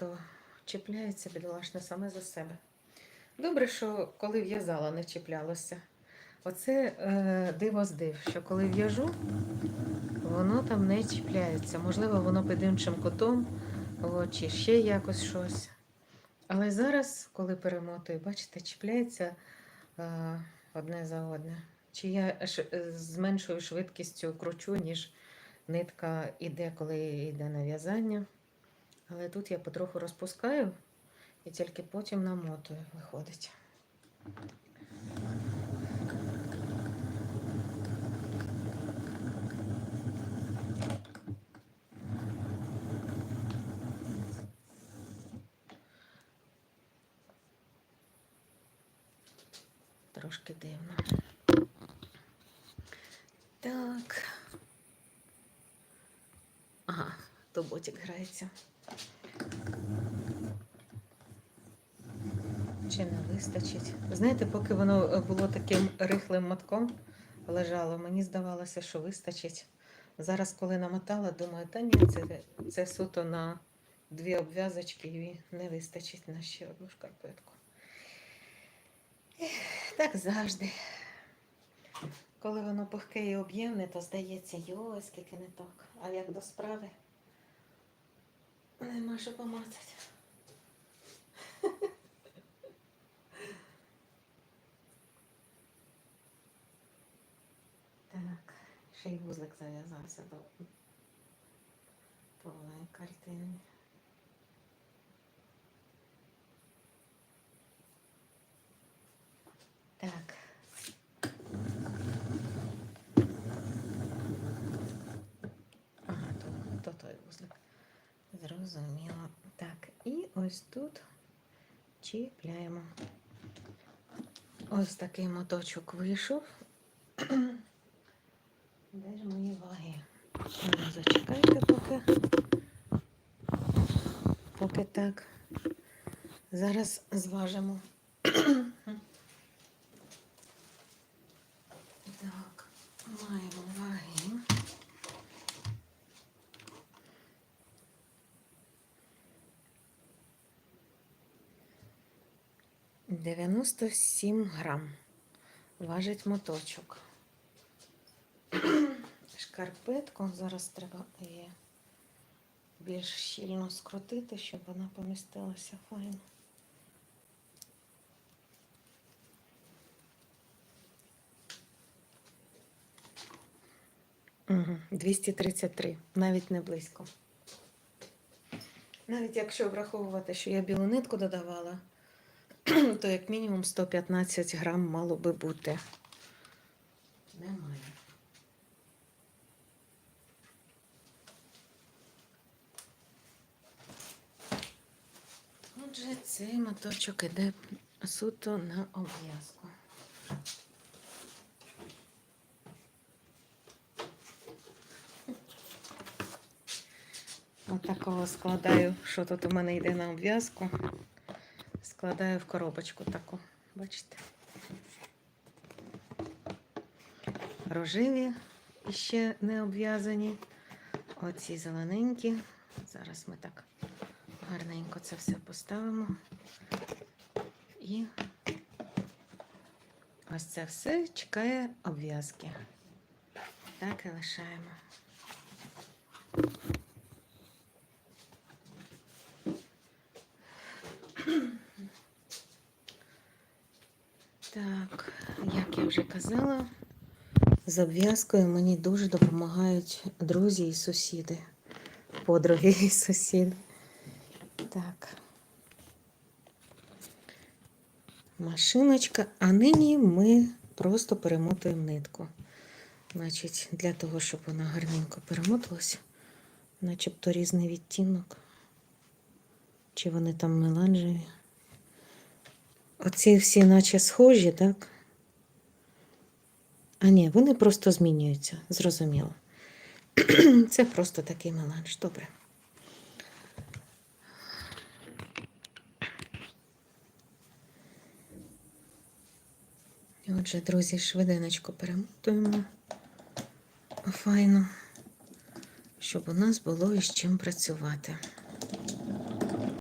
то чіпляється бідолашне саме за себе. Добре, що коли в'язала, не чіплялося. Оце е, диво з див, що коли в'яжу, воно там не чіпляється. Можливо, воно під іншим кутом, о, чи ще якось щось. Але зараз, коли перемотую, бачите, чіпляється е, одне за одне. Чи я е, з меншою швидкістю кручу, ніж нитка іде, коли йде на в'язання. Але тут я потроху розпускаю і тільки потім намотую, виходить. Трошки дивно. Так. Ага, то ботик грається. Чи не вистачить? Знаєте, поки воно е, було таким рихлим мотком лежало, мені здавалося, що вистачить. Зараз, коли намотала, думаю, та ні, це, це суто на дві обв'язочки і не вистачить на ще одну шкарпетку. Так завжди. Коли воно пухке і об'ємне, то здається, йой, скільки не так. А як до справи, нема що помацати. Так, ще й вузлик зав'язався до повної картини. Так. Ага, то, то той вузлик. Зрозуміло. Так, і ось тут чіпляємо. Ось такий моточок вийшов. Де ж мої ваги? Ну, Зачекайте поки. Поки так. Зараз зважимо. Так, маємо 97 грам. Важить моточок. Шкарпетку зараз треба її більш щільно скрутити, щоб вона помістилася файно. Угу, 233, навіть не близько. Навіть якщо враховувати, що я білу нитку додавала то як мінімум 115 грам мало би бути. Немає. Отже, цей моточок іде суто на обв'язку. Отакого складаю, що тут у мене йде на обв'язку. Складаю в коробочку таку, бачите? Рожеві ще не обв'язані. Оці зелененькі. Зараз ми так гарненько це все поставимо. І ось це все чекає обв'язки. Так і лишаємо. Так, як я вже казала, з обв'язкою мені дуже допомагають друзі і сусіди, подруги і сусіди. Так. Машиночка, а нині ми просто перемотуємо нитку. Значить, для того, щоб вона гарненько перемоталася, начебто різний відтінок. Чи вони там меланжеві. Оці всі наче схожі, так? А ні, вони просто змінюються, зрозуміло. Це просто такий меланж. Добре. Отже, друзі, швиденечко перемотуємо файно, щоб у нас було із чим працювати.